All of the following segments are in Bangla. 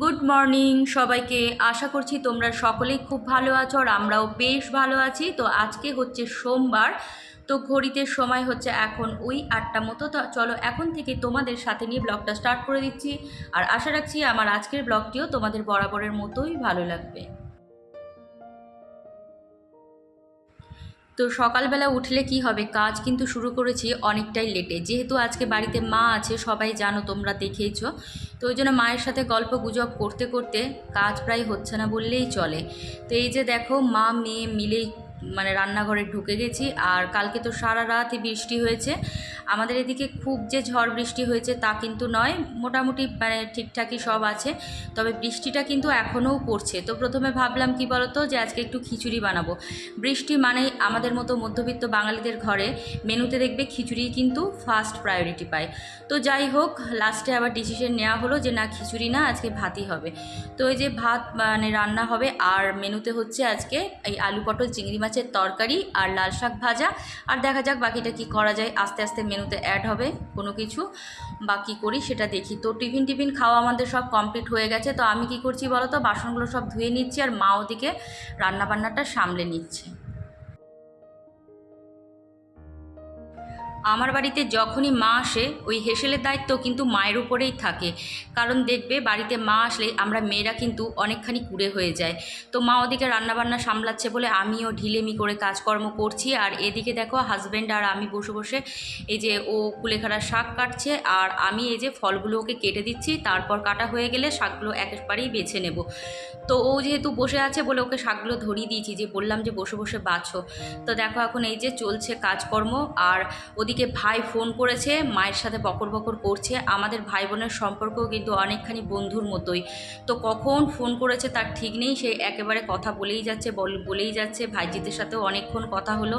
গুড মর্নিং সবাইকে আশা করছি তোমরা সকলেই খুব ভালো আছো আর আমরাও বেশ ভালো আছি। তো আজকে হচ্ছে সোমবার, তো ঘড়িতে সময় হচ্ছে এখন ওই আটটা মতো। তো চলো এখন থেকে তোমাদের সাথে নিয়ে ব্লগটা স্টার্ট করে দিচ্ছি। আর আশা রাখছি আমার আজকের ব্লগটিও তোমাদের বরাবরের মতোই ভালো লাগবে। তো সকালবেলা উঠলে কি হবে? কাজ কিন্তু শুরু করেছি অনেকটাই লেটে যেহেতু আজকে বাড়িতে মা আছে, সবাই জানো তোমরা দেখেইছ। তো ওই জন্য মায়ের সাথে গল্প গুজব করতে করতে কাজ প্রায় হচ্ছে না বললেই চলে। তো এই যে দেখো, মা, মেয়ে মিলেই মানে রান্নাঘরে ঢুকে গেছি। আর কালকে তো সারা রাতই বৃষ্টি হয়েছে। আমাদের এদিকে খুব যে ঝড় বৃষ্টি হয়েছে তা কিন্তু নয়, মোটামুটি মানে ঠিকঠাকই সব আছে। তবে বৃষ্টিটা কিন্তু এখনও পড়ছে। তো প্রথমে ভাবলাম কি বলতো যে আজকে একটু খিচুড়ি বানাবো। বৃষ্টি মানেই আমাদের মতো মধ্যবিত্ত বাঙালিদের ঘরে মেনুতে দেখবে খিচুড়ি কিন্তু ফার্স্ট প্রায়োরিটি পায়। তো যাই হোক লাস্টে আবার ডিসিশন নেওয়া হলো যে না, খিচুড়ি না, আজকে ভাতই হবে। তো এই যে ভাত মানে রান্না হবে, আর মেনুতে হচ্ছে আজকে এই আলু পটল, চিংড়ি মাছের তরকারি আর লাল শাক ভাজা। আর দেখা যাক বাকিটা কি করা যায়। আস্তে আস্তে মেনুতে অ্যাড হবে কোনো কিছু। বাকি করি, সেটা দেখি। তো টিফিন টিফিন খাওয়া আমাদের সব কমপ্লিট হয়ে গেছে। তো আমি কি করছি বলো তো বাসনগুলো সব ধুয়ে নিচ্ছি আর মা ওদিকে রান্নাবান্নাটা সামলে নিচ্ছে। আমার বাড়িতে যখনই মা আসে, ওই হেসেলের দায়িত্ব কিন্তু মায়ের উপরেই থাকে। কারণ দেখবে, বাড়িতে মা আসলে আমরা মেয়েরা কিন্তু অনেকখানি কুড়ে হয়ে যায়। তো মা ওদিকে রান্নাবান্না সামলাচ্ছে বলে আমিও ঢিলেমি করে কাজকর্ম করছি। আর এদিকে দেখো হাজব্যান্ড আর আমি বসে বসে এই যে ও কুলেখাড়ার শাক কাটছে আর আমি এই যে ফলগুলো ওকে কেটে দিচ্ছি। তারপর কাটা হয়ে গেলে শাকগুলো একেবারেই বেছে নেব। তো ও যেহেতু বসে আছে বলে ওকে শাকগুলো ধরিয়ে দিয়েছি, যে বললাম যে বসে বসে বাছো। তো দেখো এখন এই যে চলছে কাজকর্ম। আর ওদিকে ভাই ফোন করেছে, মায়ের সাথে বকর বকর করছে, আমাদের ভাই বোনের সম্পর্ক কিন্তু অনেকখানি বন্ধুর মতোই। তো কখন ফোন করেছে তার ঠিক নেই, সে একেবারে কথা বলেই যাচ্ছে, বল, বলেই যাচ্ছে, ভাইজিদের সাথেও অনেকক্ষণ কথা হলো।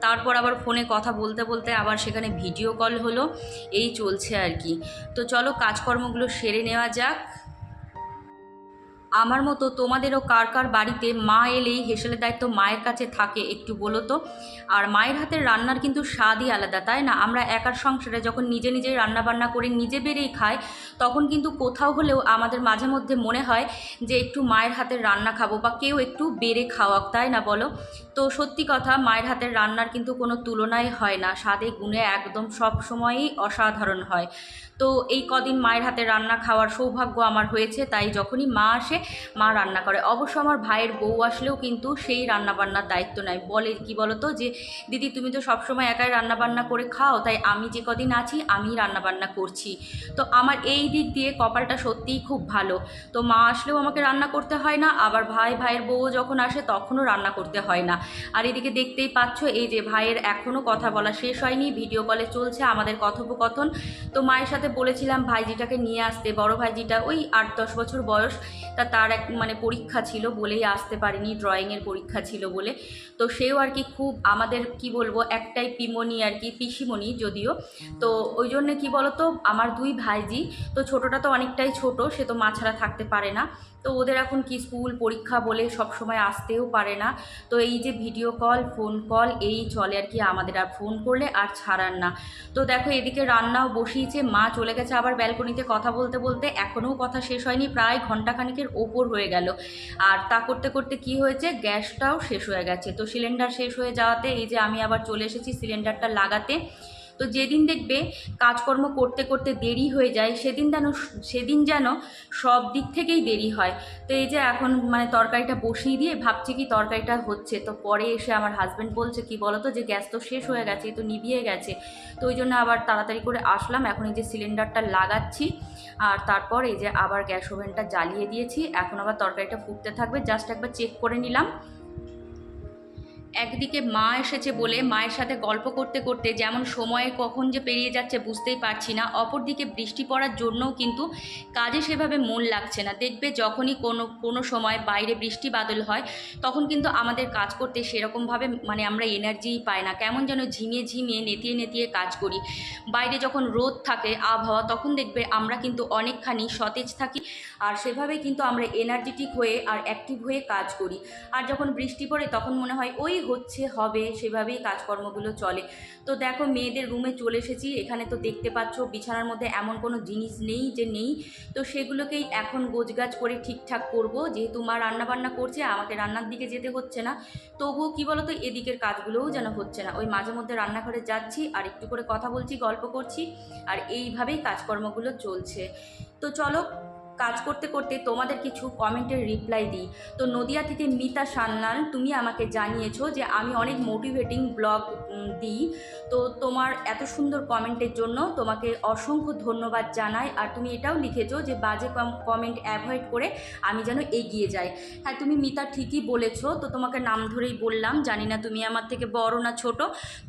তারপর আবার ফোনে কথা বলতে বলতে আবার সেখানে ভিডিও কল হলো, এই চলছে আর কি। তো চলো কাজকর্মগুলো সেরে নেওয়া যাক। আমার মতো তোমাদেরও কার কার বাড়িতে মা এলেই হেসেলের দায়িত্ব মায়ের কাছে থাকে একটু বলো তো? আর মায়ের হাতের রান্নার কিন্তু স্বাদই আলাদা, তাই না? আমরা একার সংসারে যখন নিজে নিজেই রান্না বান্না করে, নিজে বেড়েই খাই, তখন কিন্তু কোথাও হলেও আমাদের মাঝে মধ্যে মনে হয় যে একটু মায়ের হাতের রান্না খাব বা কেউ একটু বেড়ে খাওয়াক, তাই না বলো? তো সত্যি কথা, মায়ের হাতের রান্নার কিন্তু কোনো তুলনাই হয় না। স্বাদে গুণে একদম সব সময়ই অসাধারণ হয়। তো এই কদিন মায়ের হাতে রান্না খাওয়ার সৌভাগ্য আমার হয়েছে, তাই যখনই মা আসে, মা রান্না করে। অবশ্য আমার ভাইয়ের বউ আসলেও কিন্তু সেই রান্নাবান্নার দায়িত্ব নেয়। বলে কি বলতো যে, দিদি, তুমি তো সবসময় একাই রান্নাবান্না করে খাও, তাই আমি যে কদিন আছি, আমি রান্নাবান্না করছি। তো আমার এই দিক দিয়ে কপালটা সত্যিই খুব ভালো। তো মা আসলেও আমাকে রান্না করতে হয় না, আবার ভাই, ভাইয়ের বউ যখন আসে তখনও রান্না করতে হয় না। আর এদিকে দেখতেই পাচ্ছ, এই যে ভাইয়ের এখনও কথা বলা শেষ হয়নি, ভিডিও কলে চলছে আমাদের কথোপকথন। তো মায়ের সাথে বলেছিলাম ভাইজিটাকে নিয়ে আসতে, বড় ভাইজিটা ওই আট দশ বছর বয়স, তা তার এক মানে পরীক্ষা ছিল বলেই আসতে পারিনি ড্রয়িংয়ের পরীক্ষা ছিল বলে। তো সেও আর কি খুব আমাদের কি বলব, একটাই পিমনি আর কি, পিসিমণি যদিও। তো ওই জন্যে কী বলতো, আমার দুই ভাইজি, তো ছোটোটা তো অনেকটাই ছোট, সে তো মা ছাড়া থাকতে পারে না। তো ওদের এখন কি স্কুল, পরীক্ষা বলে সব সময় আসতেও পারে না। তো এই যে ভিডিও কল ফোন কল এই চলে আর কি আমাদের, আর ফোন করলে আর ছাড়ার না। তো দেখো এদিকে রান্নাও বসিয়েছে, মা চলে গেছে। আবার ব্যালকনিতে কথা বলতে বলতে এখনও কথা শেষ হয়নি, প্রায় ঘন্টাখানিকের ওপর হয়ে গেল। আর তা করতে করতে কি হয়েছে? গ্যাসটাও শেষ হয়ে গেছে। তো সিলিন্ডার শেষ হয়ে যাওয়াতে এই যে আমি আবার চলে এসেছি সিলিন্ডারটা লাগাতে। তো যেদিন দেখবে কাজকর্ম করতে করতে দেরি হয়ে যায়, সেদিন যেন সেদিন যেন সব দিক থেকেই দেরি হয়। তো এই যে এখন মানে তরকারিটা বসিয়ে দিয়ে ভাবছি কি তরকারিটা হচ্ছে। তো পরে এসে আমার হাজব্যান্ড বলছে, কি বলতো যে গ্যাস তো শেষ হয়ে গেছে তো নিভিয়ে গেছে। তো ওই জন্য আবার তাড়াতাড়ি করে আসলাম, এখন এই যে সিলিন্ডারটা লাগাচ্ছি। আর তারপর এই যে আবার গ্যাস ওভেনটা জ্বালিয়ে দিয়েছি। এখন আবার তরকারিটা ফুটতে থাকবে জাস্ট একবার চেক করে নিলাম। একদিকে মা এসেছে বলে মায়ের সাথে গল্প করতে করতে যেমন সময়ে কখন যে পেরিয়ে যাচ্ছে বুঝতেই পারছি না, অপরদিকে বৃষ্টি পড়ার জন্যও কিন্তু কাজে সেভাবে মন লাগছে না। দেখবে যখনই কোনো কোনো সময় বাইরে বৃষ্টি বাদল হয়, তখন কিন্তু আমাদের কাজ করতে সেরকমভাবে মানে আমরা এনার্জিই পাই না। কেমন যেন ঝিমিয়ে ঝিমিয়ে নেতিয়ে নেতিয়ে কাজ করি। বাইরে যখন রোদ থাকে, আবহাওয়া, তখন দেখবে আমরা কিন্তু অনেকখানি সতেজ থাকি আর সেভাবে কিন্তু আমরা এনার্জেটিক হয়ে আর অ্যাক্টিভ হয়ে কাজ করি। আর যখন বৃষ্টি পড়ে, তখন মনে হয়, ওই হচ্ছে, হবে, সেভাবেই কাজকর্মগুলো চলে। তো দেখো, মেয়েদের রুমে চলে এসেছি। এখানে তো দেখতে পাচ্ছ, বিছানার মধ্যে এমন কোনো জিনিস নেই যে নেই। তো সেগুলোকেই এখন গোছগাছ করে ঠিকঠাক করব। যেহেতু মা রান্নাবান্না করছে, আমাকে রান্নার দিকে যেতে হচ্ছে না। তবুও কী বলতো, এদিকের কাজগুলোও যেন হচ্ছে না। ওই মাঝে মধ্যে রান্নাঘরে যাচ্ছি, আর একটু করে কথা বলছি, গল্প করছি, আর এইভাবেই কাজকর্মগুলো চলছে। তো চলো কাজ করতে করতে তোমাদের কিছু কমেন্টের রিপ্লাই দিই। তো নদিয়া থেকে মিতা সান্যাল, তুমি আমাকে জানিয়েছো যে আমি অনেক মোটিভেটিং ব্লগ দিই। তো তোমার এত সুন্দর কমেন্টের জন্য তোমাকে অসংখ্য ধন্যবাদ জানাই। আর তুমি এটাও লিখেছো যে বাজে কমেন্ট অ্যাভয়েড করে আমি যেন এগিয়ে যাই। হ্যাঁ তুমি মিতা ঠিকই বলেছ, তো তোমাকে নাম ধরেই বললাম। জানি না তুমি আমার থেকে বড় না ছোট,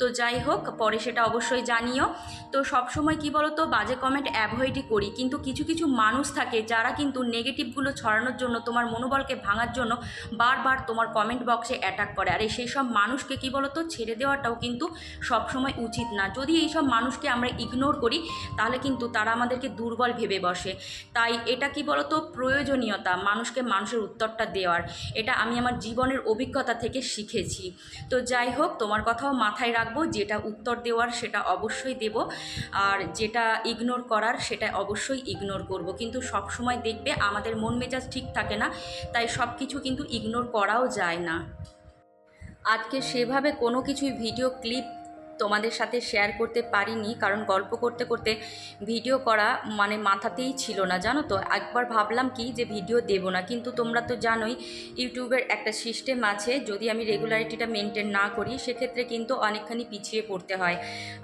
তো যাই হোক, পরে সেটা অবশ্যই জানিও। তো সবসময় কি বলো তো বাজে কমেন্ট অ্যাভয়েডই করি। কিন্তু কিছু কিছু মানুষ থাকে যারা কিন্তু নেগেটিভগুলো ছড়ানোর জন্য, তোমার মনোবলকে ভাঙার জন্য বারবার তোমার কমেন্ট বক্সে অ্যাটাক করে। আর এই সেই সব মানুষকে কী বলো তো ছেড়ে দেওয়াটাও কিন্তু সবসময় উচিত না। যদি এই সব মানুষকে আমরা ইগনোর করি, তাহলে কিন্তু তারা আমাদেরকে দুর্বল ভেবে বসে। তাই এটা কি বলো তো প্রয়োজনীয়তা, মানুষকে মানুষের উত্তরটা দেওয়ার। এটা আমি আমার জীবনের অভিজ্ঞতা থেকে শিখেছি। তো যাই হোক, তোমার কথাও মাথায় রাখব, যেটা উত্তর দেওয়ার সেটা অবশ্যই দেব, আর যেটা ইগনোর করার সেটা অবশ্যই ইগনোর করব। কিন্তু সব সময় দেখবে আমাদের মন মেজাজ ঠিক থাকে না, তাই সব কিছু কিন্তু ইগনোর করাও যায় না। আজকে সেভাবে কোনো কিছুই ভিডিও ক্লিপ তোমাদের সাথে শেয়ার করতে পারিনি, কারণ গল্প করতে করতে ভিডিও করা মানে মাথাতেই ছিল না, জানো তো? একবার ভাবলাম কি যে ভিডিও দেব না, কিন্তু তোমরা তো জানোই ইউটিউবের একটা সিস্টেম আছে, যদি আমি রেগুলারিটিটা মেনটেন না করি, সেক্ষেত্রে কিন্তু অনেকখানি পিছিয়ে পড়তে হয়।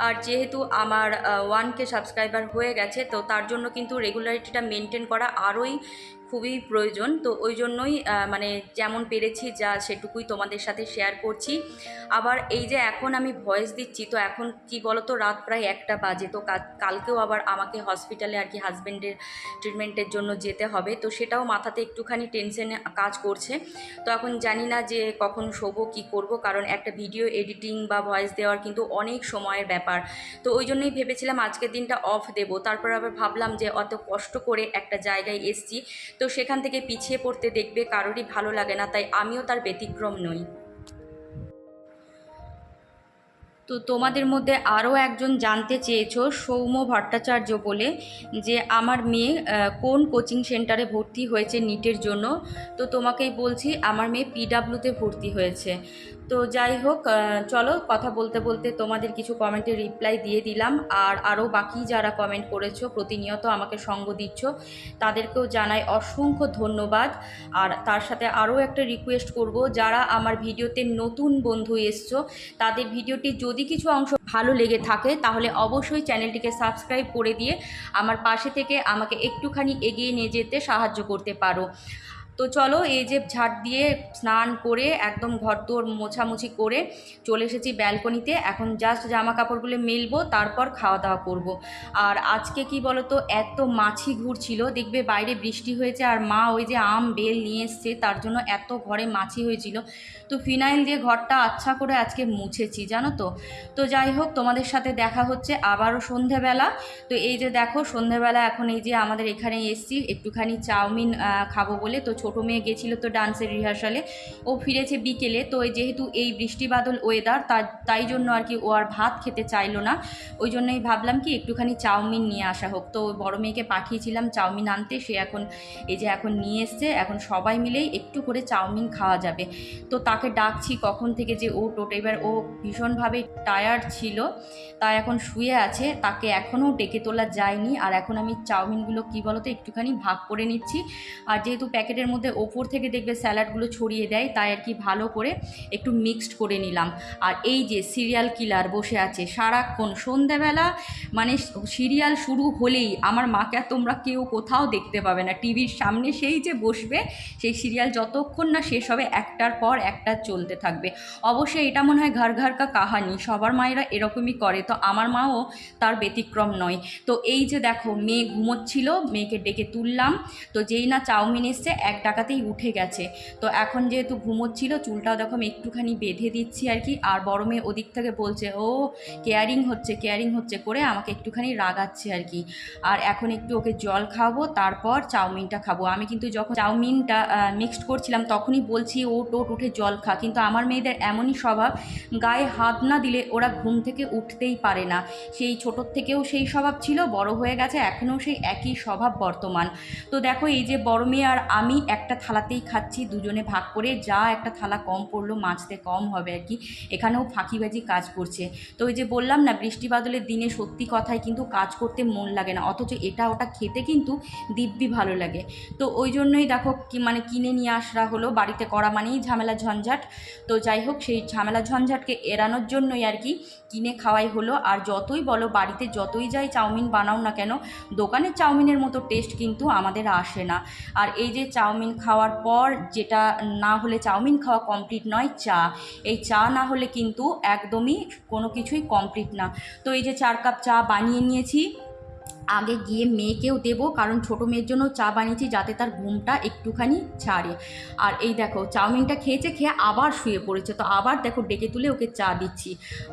আর যেহেতু আমার ওয়ান কে সাবস্ক্রাইবার হয়ে গেছে, তো তার জন্য কিন্তু রেগুলারিটিটা মেনটেন করা আরোই খুবই প্রয়োজন। তো ওই জন্যই মানে যেমন পেরেছি যা সেটুকুই তোমাদের সাথে শেয়ার করছি। আবার এই যে এখন আমি ভয়েস দিচ্ছি, তো এখন কি বলতো, রাত প্রায় একটা বাজে। তো কালকেও আবার আমাকে হসপিটালে আর কি হাজব্যান্ডের ট্রিটমেন্টের জন্য যেতে হবে। তো সেটাও মাথাতে একটুখানি টেনশনে কাজ করছে। তো এখন জানি না যে কখন শোবো, কী করব। কারণ একটা ভিডিও এডিটিং বা ভয়েস দেওয়ার কিন্তু অনেক সময়ের ব্যাপার। তো ওই জন্যই ভেবেছিলাম আজকের দিনটা অফ দেব। তারপর আবার ভাবলাম যে অত কষ্ট করে একটা জায়গায় এসছি। তো সেখান থেকে পিছিয়ে পড়তে দেখবে কারোরই ভালো লাগে না, তাই আমিও তার ব্যতিক্রম নই। তো তোমাদের মধ্যে আরও একজন জানতে চেয়েছ সৌম্য ভট্টাচার্য বলে, যে আমার মেয়ে কোন কোচিং সেন্টারে ভর্তি হয়েছে নিটের জন্য। তো তোমাকেই বলছি, আমার মেয়ে পিডাব্লিউতে ভর্তি হয়েছে। তো যাই হোক চলো কথা বলতে বলতে তোমাদের কিছু কমেন্টের রিপ্লাই দিয়ে দিলাম। আর আরও বাকি যারা কমেন্ট করেছ, প্রতিনিয়ত আমাকে সঙ্গ দিচ্ছ, তাদেরকেও জানাই অসংখ্য ধন্যবাদ। আর তার সাথে আরও একটা রিকোয়েস্ট করব, যারা আমার ভিডিওতে নতুন বন্ধু এসছো, তাদের ভিডিওটি যদি কিছু অংশ ভালো লেগে থাকে, তাহলে অবশ্যই চ্যানেলটিকে সাবস্ক্রাইব করে দিয়ে আমার পাশে থেকে আমাকে একটুখানি এগিয়ে নিয়ে যেতে সাহায্য করতে পারো। তো চলো এই যে ঝাড় দিয়ে স্নান করে একদম ঘর দোর মোছামুছি করে চলে এসেছি ব্যালকনিতে। এখন জাস্ট জামা কাপড়গুলো মেলবো, তারপর খাওয়া দাওয়া করব। আর আজকে কি বলো তো এত মাছি ঘুরছিল দেখবে বাইরে বৃষ্টি হয়েছে আর মা ওই যে আম, বেল নিয়ে এসছে, তার জন্য এত ঘরে মাছি হয়েছিল। তো ফিনাইল দিয়ে ঘরটা আচ্ছা করে আজকে মুছেছি, জানো তো? তো যাই হোক, তোমাদের সাথে দেখা হচ্ছে আবারও সন্ধেবেলা। তো এই যে দেখো, সন্ধেবেলা এখন এই যে আমাদের এখানে এসছি, একটুখানি চাউমিন খাব বলে। তো ছোটো মেয়ে গেছিল তো ডান্সের রিহার্সালে। ও ফিরেছে বিকেলে, তো যেহেতু এই বৃষ্টি বাদল ওয়েদার তাই জন্য আর কি ও আর ভাত খেতে চাইলো না। ওই জন্যই ভাবলাম কি একটুখানি চাউমিন নিয়ে আসা হোক। তো বড় মেয়েকে পাঠিয়েছিলাম চাউমিন আনতে, সে এখন, এই যে এখন নিয়ে এসছে, এখন সবাই মিলেই একটু করে চাউমিন খাওয়া যাবে। তো তাকে ডাকছি কখন থেকে যে ও টোটো এবার ও ভীষণভাবে টায়ার্ড ছিল, তাই এখন শুয়ে আছে। তাকে এখনও ডেকে তোলা যায়নি। আর এখন আমি চাউমিনগুলো কী বলতো, একটুখানি ভাগ করে নিচ্ছি। আর যেহেতু প্যাকেটের মধ্যে ওপর থেকে দেখবে স্যালাডগুলো ছড়িয়ে দেয়, তাই আর কি ভালো করে একটু মিক্সড করে নিলাম। আর এই যে সিরিয়াল কিলার বসে আছে, সারাক্ষণ সন্ধ্যাবেলা মানে সিরিয়াল শুরু হলেই আমার মাকে আর তোমরা কেউ কোথাও দেখতে পাবে না। টিভির সামনে সেই যে বসবে, সেই সিরিয়াল যতক্ষণ না শেষ হবে, একটার পর একটা চলতে থাকবে। অবশ্যই এটা মনে হয় ঘর ঘর কা কাহানি, সবার মায়েরা এরকমই করে। তো আমার মাও তার ব্যতিক্রম নয়। তো এই যে দেখো, মেয়ে ঘুমোচ্ছিল, মেয়েকে ডেকে তুললাম। তো যেই না চাউমিন এসছে, এক টাকাতেই উঠে গেছে। তো এখন যেহেতু ঘুমোচ্ছিল, চুলটাও দেখো আমি একটুখানি বেঁধে দিচ্ছি আর কি। আর বড় মেয়ে ওদিক থেকে বলছে, ও কেয়ারিং হচ্ছে কেয়ারিং হচ্ছে করে আমাকে একটুখানি রাগাচ্ছে আর কি। আর এখন একটু ওকে জল খাওয়াবো, তারপর চাউমিনটা খাব। আমি কিন্তু যখন চাউমিনটা মিক্সড করছিলাম তখনই বলছি, ও, টোট, উঠে জল খা। কিন্তু আমার মেয়েদের এমনই স্বভাব, গায়ে হাত না দিলে ওরা ঘুম থেকে উঠতেই পারে না। সেই ছোটোর থেকেও সেই স্বভাব ছিল, বড় হয়ে গেছে, এখনও সেই একই স্বভাব বর্তমান। তো দেখো এই যে বড় মেয়ে আর আমি একটা থালাতেই খাচ্ছি, দুজনে ভাগ করে যা একটা থালা কম পড়ল মাছতে কম হবে আর কি। এখানেও ফাঁকিবাজি কাজ করছে। তো ওই যে বললাম না, বৃষ্টি বাদলের দিনে সত্যি কথায় কিন্তু কাজ করতে মন লাগে না, অথচ এটা ওটা খেতে কিন্তু দিব্যি ভালো লাগে। তো ওই জন্যই দেখো কি মানে কিনে নিয়ে আসা হলো, বাড়িতে করা মানেই ঝামেলা ঝঞ্ঝাট। তো যাই হোক, সেই ঝামেলা ঝঞ্ঝাটকে এড়ানোর জন্যই আর কি কিনে খাওয়াই হলো। আর যতই বলো বাড়িতে যতই যাই চাউমিন বানাও না কেন দোকানের চাউমিনের মতো টেস্ট কিন্তু আমাদের আসে না। আর এই যে চাউমিন খাওয়ার পর যেটা না হলে চাউমিন খাওয়া কমপ্লিট নয়, চা। এই চা না হলে কিন্তু একদমই কোনো কিছুই কমপ্লিট না। তো এই যে চার কাপ চা বানিয়ে নিয়েছি আগে গিয়ে মেয়েকেও দেবো, কারণ ছোটো মেয়ের জন্য চা বানিয়েছি যাতে তার ঘুমটা একটুখানি ছাড়ে। আর এই দেখো, চাউমিনটা খেয়েছে, খেয়ে আবার শুয়ে পড়েছে। তো আবার দেখো ডেকে তুলে ওকে চা দিচ্ছি।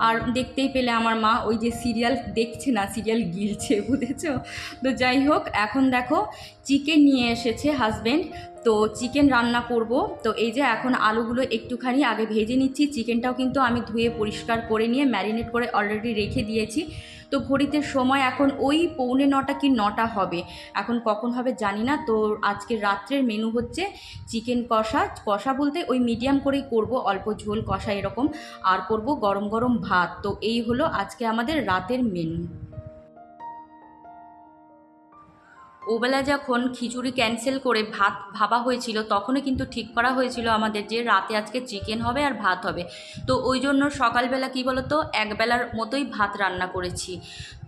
আর দেখতেই পেলে আমার মা ওই যে সিরিয়াল দেখছে না, সিরিয়াল গিলছে, বুঝেছ? তো যাই হোক, এখন দেখো চিকেন নিয়ে এসেছে হাজবেন্ড। তো চিকেন রান্না করব। তো এই যে এখন আলুগুলো একটুখানি আগে ভেজে নিচ্ছি। চিকেনটাও কিন্তু আমি ধুয়ে পরিষ্কার করে নিয়ে ম্যারিনেট করে অলরেডি রেখে দিয়েছি। তো ঘড়িতে সময় এখন ওই পৌনে নটা কি নটা হবে? এখন কখন হবে জানি না। তো আজকে রাত্রের মেনু হচ্ছে চিকেন কষা। কষা বলতে ওই মিডিয়াম করেই করব, অল্প ঝোল, কষা এরকম। আর করব গরম গরম ভাত। তো এই হলো আজকে আমাদের রাতের মেনু ওবেলা যখন খিচুড়ি ক্যান্সেল করে ভাত ভাবা হয়েছিল, তখনই কিন্তু ঠিক করা হয়েছিল আমাদের যে রাতে আজকে চিকেন হবে আর ভাত হবে। তো ওই জন্য সকালবেলা কী বলতো, একবেলার মতোই ভাত রান্না করেছি।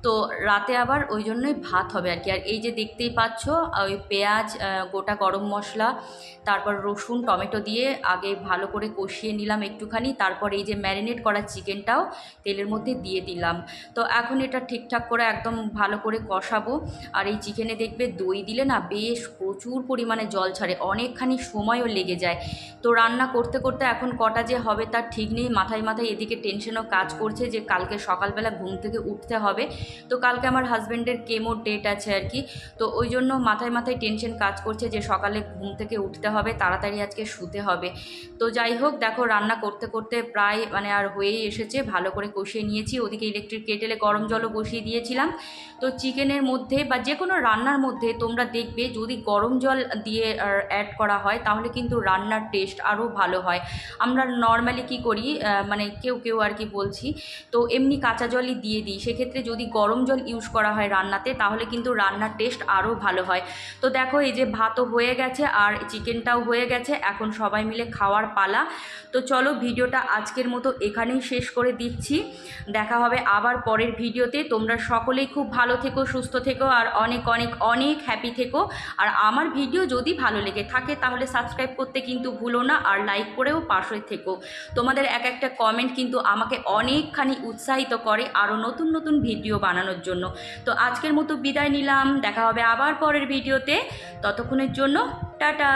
তো রাতে আবার ওই জন্যই ভাত হবে আর কি। আর এই যে দেখতেই পাচ্ছ ওই পেঁয়াজ গোটা গরম মশলা, তারপর রসুন, টমেটো দিয়ে আগে ভালো করে কষিয়ে নিলাম একটুখানি, তারপর এই যে ম্যারিনেট করা চিকেনটাও তেলের মধ্যে দিয়ে দিলাম। তো এখন এটা ঠিকঠাক করে একদম ভালো করে কষাবো। আর এই চিকেনে দেখবে দই দিলে না বেশ প্রচুর পরিমাণে জল ছাড়ে, অনেকখানি সময়ও লেগে যায়। তো রান্না করতে করতে এখন কটা যে হবে তার ঠিক নেই, মাথায় মাথায় এদিকে টেনশনও কাজ করছে যে কালকে সকালবেলা ঘুম থেকে উঠতে হবে। তো কালকে আমার হাজব্যান্ডের কেমো ডেট আছে আর কি, তো ওই জন্য মাথায় মাথায় টেনশন কাজ করছে যে সকালে ঘুম থেকে উঠতে হবে, তাড়াতাড়ি আজকে শুতে হবে। তো যাই হোক, দেখো রান্না করতে করতে প্রায় মানে আর হয়েই এসেছে, ভালো করে কষিয়ে নিয়েছি, ওদিকে ইলেকট্রিক কেটেলে গরম জলও বসিয়ে দিয়েছিলাম। তো চিকেনের মধ্যে বা যে কোনো রান্নার মধ্যে তোমরা দেখবে যদি গরম জল দিয়ে অ্যাড করা হয়, তাহলে কিন্তু রান্নার টেস্ট আরও ভালো হয়। আমরা নর্মালি কি করি মানে কেউ কেউ আর কি বলছি, তো এমনি কাঁচা জলই দিয়ে দিই। সেক্ষেত্রে যদি গরম জল ইউজ করা হয় রান্নাতে, তাহলে কিন্তু রান্নার টেস্ট আরও ভালো হয়। তো দেখো, এই যে ভাতও হয়ে গেছে আর চিকেনটাও হয়ে গেছে, এখন সবাই মিলে খাওয়ার পালা। তো চলো ভিডিওটা আজকের মতো এখানেই শেষ করে দিচ্ছি। দেখা হবে আবার পরের ভিডিওতে। তোমরা সকলেই খুব ভালো থেকো, সুস্থ থেকো, আর অনেক অনেক অনেক অনেক হ্যাপি থেকো। আর আমার ভিডিও যদি ভালো লেগে থাকে, তাহলে সাবস্ক্রাইব করতে কিন্তু ভুলো না, আর লাইক করেও পাশে থেকো। তোমাদের এক একটা কমেন্ট কিন্তু আমাকে অনেকখানি উৎসাহিত করে আরও নতুন নতুন ভিডিও বানানোর জন্য। তো আজকের মতো বিদায় নিলাম, দেখা হবে আবার পরের ভিডিওতে ততক্ষণের জন্য, টাটা!